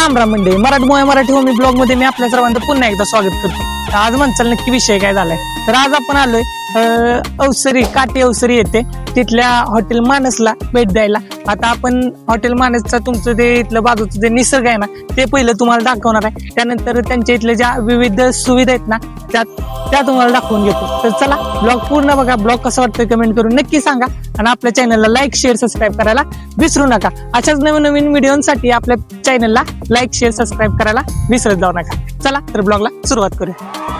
राम राम मंडळी. मराठमोळ्या मराठी होमी ब्लॉगमध्ये मी आपल्या सर्वांचं पुन्हा एकदा स्वागत करतो. आज म्हणचाल नक्की विषय काय झालाय? तर आज आपण आलोय अं, अवसरी काटे अवसरी येते. तिथल्या हॉटेल मानसला भेट द्यायला. आता आपण हॉटेल मानसचा तुमचं ते इथलं बाजूचं जे निसर्ग आहे ना ते पहिलं तुम्हाला दाखवणार आहे. त्यानंतर त्यांच्या इथल्या ज्या विविध सुविधा आहेत ना त्या त्या तुम्हाला दाखवून घेतो. तर चला ब्लॉग पूर्ण बघा. ब्लॉग कसं वाटतं कमेंट करून नक्की सांगा. आणि आपल्या चॅनलला लाईक शेअर सबस्क्राईब करायला विसरू नका. अशाच नवीन नवीन व्हिडिओसाठी आपल्या चॅनलला लाईक शेअर सबस्क्राईब करायला विसरत जाऊ नका. चला तर ब्लॉगला सुरुवात करूया.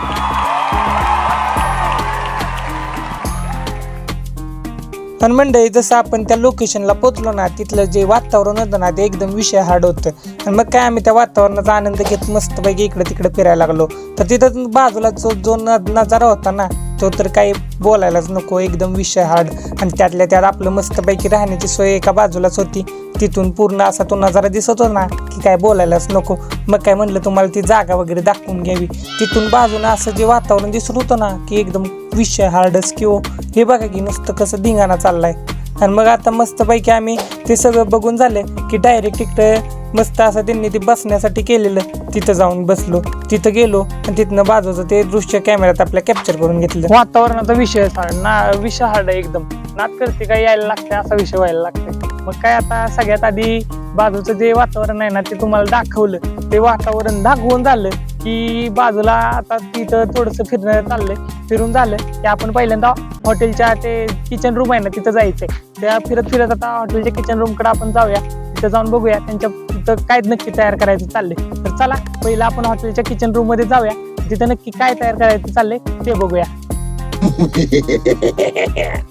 पण मंडळी जसं आपण त्या लोकेशनला पोचलो ना तिथलं जे वातावरण होतं ना ते एकदम विषय हार्ड होतं. आणि मग काय आम्ही त्या वातावरणाचा आनंद घेत मस्तपैकी इकडं तिकडे फिरायला लागलो. तर तिथं बाजूला जो जो न- नजारा होता ना तो तर काही बोलायलाच नको एकदम विषय हार्ड आणि त्यातल्या त्यात आपलं मस्तपैकी राहण्याची सोय एका बाजूलाच होती. तिथून पूर्ण असा तो नजारा दिसत होता ना की काय बोलायलाच नको. मग काय म्हणलं तुम्हाला ती जागा वगैरे दाखवून घ्यावी. तिथून बाजूनं असं जे वातावरण दिसत होतं ना की एकदम विषय हार्डच किओ हे बघा की नुसतं कसं धिंगाणा चाललाय. आणि मग आता मस्तपैकी आम्ही ते सगळं बघून झालं की डायरेक्ट इकडं मस्त असं त्यांनी ते बसण्यासाठी केलेलं. तिथं जाऊन बसलो तिथं गेलो आणि तिथनं बाजूचं ते दृश्य कॅमेऱ्यात आपल्या कॅप्चर करून घेतलं. वातावरणाचा विषय ना विषय हार्ड आहे एकदम. नात करते काय यायला लागते असा विषय व्हायला लागते मग काय आता सगळ्यात आधी बाजूचं जे वातावरण आहे ना ते तुम्हाला दाखवलं. ते वातावरण दाखवून झालं. की बाजूला आता तिथं थोडंसं फिरणं चाललंय. फिरून झालं की आपण पहिल्यांदा हॉटेलच्या ते किचन रूम आहे ना तिथं जायचंय. त्या फिरत फिरत आता हॉटेलच्या किचन रूमकडे आपण जाऊया. तिथं जाऊन बघूया. त्यांच्या तिथं काय नक्की तयार करायचं चाललंय. तर चला पहिलं आपण हॉटेलच्या किचन रूममध्ये जाऊया. तिथं नक्की काय तयार करायचं चाललंय ते बघूया.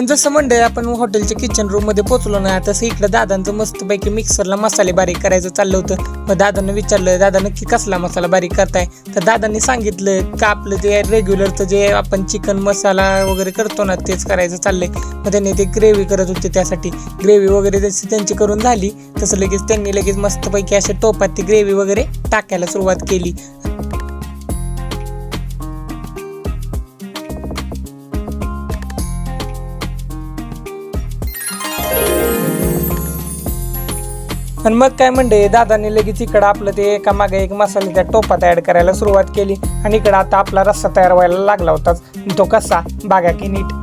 पण जसं म्हणलं आपण हॉटेलच्या किचन रूममध्ये पोहोचलो ना तसं इकडं दादांचं मस्तपैकी मिक्सरला मसाले बारीक करायचं चाललं होतं. मग दादानं विचारलं दादा नक्की कसला मसाला बारीक करताय? तर दादांनी सांगितलं का आपलं जे रेग्युलरचं जे आपण चिकन मसाला वगैरे करतो ना तेच करायचं चाललंय. मग त्यांनी ते ग्रेव्ही करत होते त्यासाठी. ग्रेव्ही वगैरे जशी त्यांची करून झाली तसं लगेच त्यांनी लगेच मस्तपैकी अशा टोपात ती ग्रेव्ही वगैरे टाकायला सुरुवात केली. आणि मग काय म्हणते दादाने लगेच इकडं आपलं ते एका मागे एक मसाले त्या टोपात तयार करायला सुरुवात केली. आणि इकडं आता आपला रस्सा तयार व्हायला लागला होताच. तो कसा? बागा की नीट.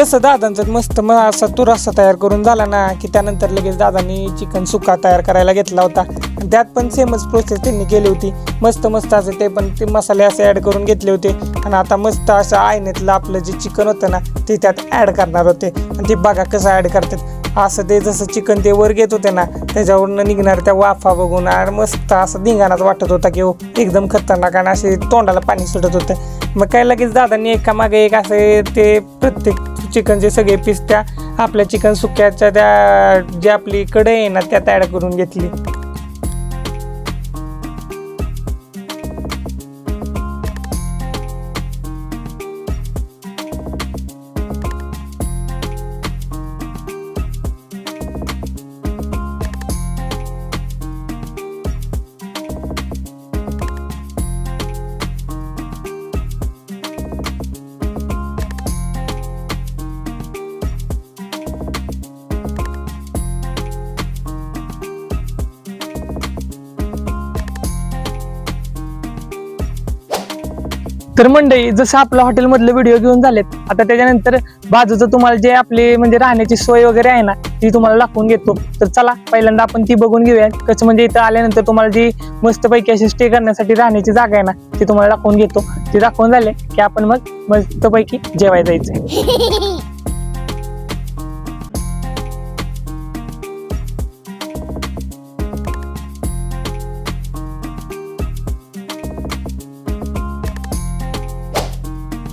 जसं दादांचा मस्त मग असा तूर असा तयार करून झाला ना की त्यानंतर लगेच दादांनी चिकन सुका तयार करायला घेतला होता. त्यात पण सेमच प्रोसेस त्यांनी केली होती. मस्त मस्त असं ते पण ते मसाले असे ॲड करून घेतले होते. आणि आता मस्त असं आयनेतलं आपलं जे चिकन होतं ना ते त्यात ॲड करणार होते. आणि ते बघा कसं ॲड करतात. असं ते जसं चिकन ते वर घेत होते ना त्याच्यावरनं निघणार त्या वाफा बघून. आणि मस्त असं धिंगाणाच वाटत होता की हो एकदम खतरनाक आणि असे तोंडाला पाणी सुटत होतं. मग काय लगेच दादांनी एकामागे एक असे ते प्रत्येक चिकनचे सगळे पीस त्या आपल्या चिकन सुक्याच्या त्या जी आपली कढई आहे ना त्यात ॲड करून घेतली. तर मंडळी जसं आपलं हॉटेलमधले व्हिडिओ घेऊन झालेत आता त्याच्यानंतर बाजूचं तुम्हाला जे आपली म्हणजे राहण्याची सोय वगैरे आहे ना ती तुम्हाला दाखवून घेतो. तर चला पहिल्यांदा आपण ती बघून घेऊया. कसं म्हणजे इथं आल्यानंतर तुम्हाला जी मस्तपैकी अशी स्टे करण्यासाठी राहण्याची जागा आहे ना ती तुम्हाला दाखवून घेतो. ती दाखवून झाले की आपण मग मस्तपैकी जेवाय जायचं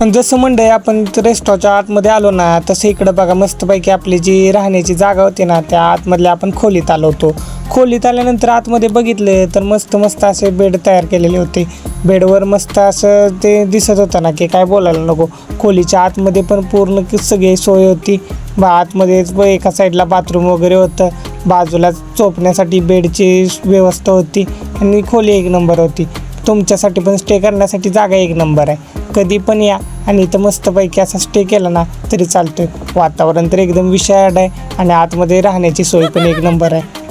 पण जसं मंडळी आपण रेस्टॉरच्या आतमध्ये आलो ना तसं इकडं बघा मस्तपैकी आपली जी राहण्याची जागा होती ना त्या आतमधल्या आपण खोलीत आलो होतो. खोलीत आल्यानंतर आतमध्ये बघितलं तर मस्त मस्त असे बेड तयार केलेले होते. बेडवर मस्त असं ते दिसत होतं ना की काय बोलायला नको. खोलीच्या आतमध्ये पण पूर्ण सगळी सोय होती. बा आतमध्येच एका साईडला बाथरूम वगैरे होतं. बाजूला चोपण्यासाठी बेडची व्यवस्था होती. आणि खोली एक नंबर होती. तुमच्यासाठी पण स्टे करण्यासाठी जागा एक नंबर आहे. कधी पण या. आणि इथं मस्तपैकी असा स्टे केला ना तरी चालतोय. वातावरण तर एकदम विषयाड आहे आणि आतमध्ये राहण्याची सोय पण एक नंबर आहे.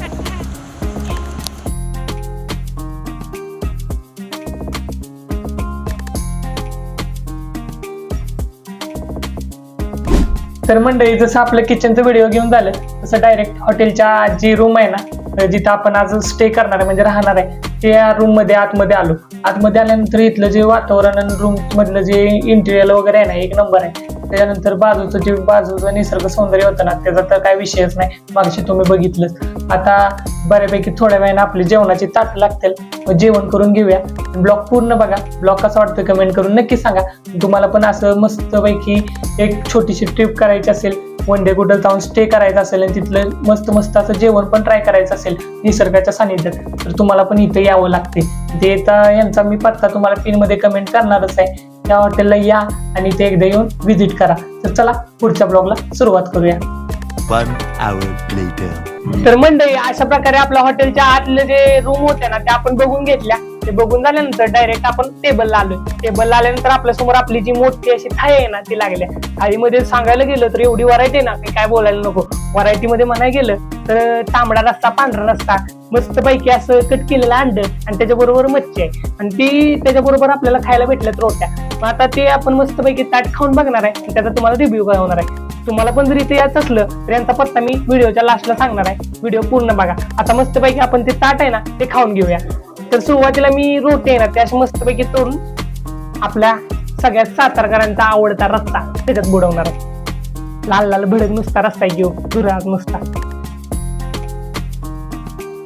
तर मंडळी जसं आपलं किचनचं व्हिडिओ घेऊन झालं तसं डायरेक्ट हॉटेलच्या जी रूम आहे ना जिथं आपण आज स्टे करणार आहे म्हणजे राहणार आहे त्या रूममध्ये आतमध्ये आलो. आतमध्ये आल्यानंतर इथलं जे वातावरण आणि रूम मधलं जे इंटेरियर वगैरे आहे ना एक नंबर आहे. त्याच्यानंतर बाजूचं जे बाजूचं निसर्ग सौंदर्य होतं ना त्याचा तर काय विषयच नाही. मागशी तुम्ही बघितलंच. आता बऱ्यापैकी थोड्या वेळाने आपली जेवणाची ताट लागतील. मग जेवण करून घेऊया. ब्लॉग पूर्ण बघा. ब्लॉग कसा वाटतं कमेंट करून नक्की सांगा. तुम्हाला पण असं मस्तपैकी एक छोटीशी ट्रिप करायची असेल वन डे कुठं जाऊन स्टे करायचं असेल आणि तिथलं मस्त मस्त असं जेवण पण ट्राय करायचं असेल निसर्गाच्या सानिध्यात तर तुम्हाला पण इथे यावं लागते. ते आता यांचा मी पत्ता तुम्हाला पिनमध्ये कमेंट करणारच आहे. त्या हॉटेलला या आणि ते एकदा येऊन व्हिजिट करा. तर चला पुढच्या ब्लॉगला सुरुवात करूया. तर मंडळी अशा प्रकारे आपल्या हॉटेलच्या आतले जे रूम होते ना ते आपण बघून घेतल्या. ते बघून झाल्यानंतर डायरेक्ट आपण टेबलला आलोय. टेबलला आल्यानंतर आपल्यासमोर आपली जी मोठी अशी थाळी आहे ना ती लागल्या. थाळीमध्ये सांगायला गेलं तर एवढी व्हरायटी ना की काय बोलायला नको. व्हरायटी मध्ये म्हणाय गेलं तर तांबडा रस्ता पांढरा रस्ता मस्त पैकी असं कट केलेलं अंड आणि त्याच्याबरोबर मच्छी आहे. आणि ती त्याच्याबरोबर आपल्याला खायला भेटल्यात रोट्या. मग आता ते आपण मस्त पैकी ताट खाऊन बघणार आहे आणि त्याचा तुम्हाला रिव्ह्यू होणार आहे. तुम्हाला पण जर इथे यायचं असलं तर यांचा पत्ता मी व्हिडिओच्या लास्टला सांगणार आहे. व्हिडिओ पूर्ण बघा. आता मस्तपैकी आपण ते ताट आहे ना ते खाऊन घेऊया. तर सुरुवातीला मी रोटी आहे ना ते मस्तपैकी तोडून आपल्या सगळ्यात सातारकरांचा आवडता रस्ता त्याच्यात बुडवणार लाल लाल भडक नुसता रस्ता घेऊ धुरात नुसता.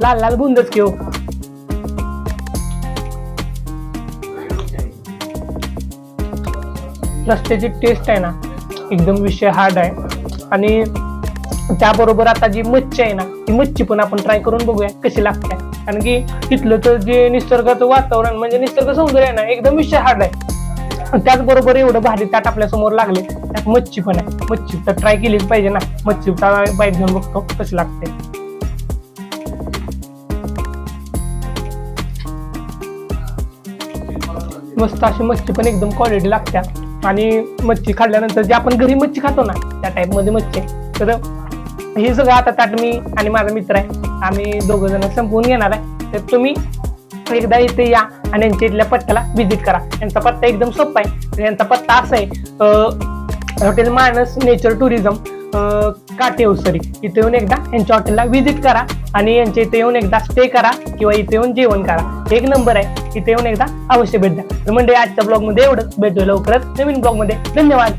लाल लाल बुंदच घेऊ रस्त्याची टेस्ट आहे ना एकदम विषय हार्ड आहे. आणि त्याबरोबर आता जी मच्छी आहे ना ती मच्छी पण आपण ट्राय करून बघूया कशी लागते. कारण की तिथलं तर जे निसर्गाचं वातावरण म्हणजे निसर्ग सौंदर्य आहे ना एकदम विषय हार्ड आहे. त्याचबरोबर एवढं भारी ताट आपल्यासमोर लागले त्यात मच्छी पण आहे. मच्छी तर ट्राय केलीच पाहिजे ना. मच्छी बाईट घेऊन बघतो कशी लागते मस्त अशी मच्छी पण एकदम क्वालिटी लागत्या. आणि मच्छी खाल्ल्यानंतर जे आपण घरी मच्छी खातो ना त्या टाईपमध्ये मच्छी आहे. तर हे सगळं आता ताट मी आणि माझा मित्र आहे. आम्ही दोघ जण संपवून घेणार आहे. तर तुम्ही एकदा इथे या आणि यांच्या इथल्या पत्त्याला व्हिजिट करा. यांचा पत्ता एकदम सोपा आहे. यांचा पत्ता असा आहे हॉटेल मानस नेचर टुरिझम काटेवसरी इथे येऊन एकदा यांच्या हॉटेलला व्हिजिट करा आणि यांच्या इथे येऊन एकदा स्टे करा किंवा इथे येऊन जेवण करा. एक नंबर आहे इथे येऊन एकदा अवश्य भेट द्या. तर म्हणजे आजच्या ब्लॉगमध्ये एवढंच. भेटू लवकरच नवीन ब्लॉगमध्ये. धन्यवाद.